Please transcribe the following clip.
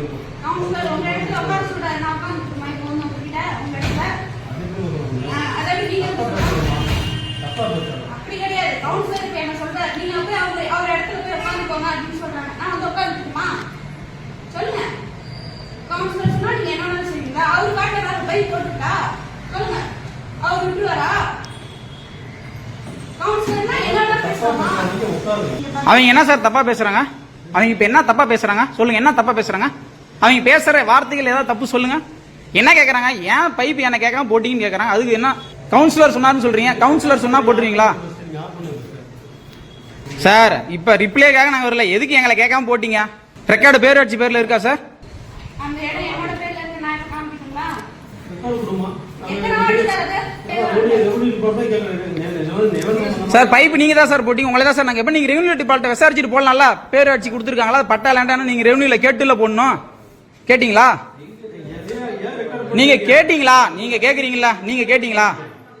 அவங்க என்ன அவங்க என்ன சார் தப்பா பேசுறாங்க? அவங்க இப்ப என்ன தப்பா பேசுறாங்க? சொல்லுங்க என்ன தப்பா பேசுறாங்க? அவங்க பேசுற வார்த்தைகள் ஏதாவது தப்பு சொல்லுங்க. என்ன கேக்குறாங்க? ஏன் பைப் என்ன கேட்காம போட்டீங்கன்னு கேக்குறாங்க? அதுக்கு என்ன? கவுன்சிலர் சொன்னாருன்னு சொல்றீங்க. கவுன்சிலர் சொன்னா போட்டுருவீங்களா? சார் இப்ப ரிப்ளைக்காக நாங்க வரல. எதுக்கு எங்களை கேட்காம போட்டீங்க? ரெக்கார்டு பேர் வச்சு பேர்ல இருக்கா. சார் சார் பைப் நீங்க தான் சார் போட்டீங்க. உங்களை தான் சார் நாங்க எப்ப நீங்க ரெவன்யூ டிபார்ட்மெண்ட் விசாரிச்சுட்டு போடலாம்ல? பேர் வச்சு கொடுத்துருக்காங்களா? அது பட்டா லேண்டானு நீங்க ரெவன்யூல கேட்டுல போடணும். கேட்டீங்களா? நீங்க கேட்டீங்களா? நீங்க கேக்குறீங்களா நீங்க கேட்டீங்களா?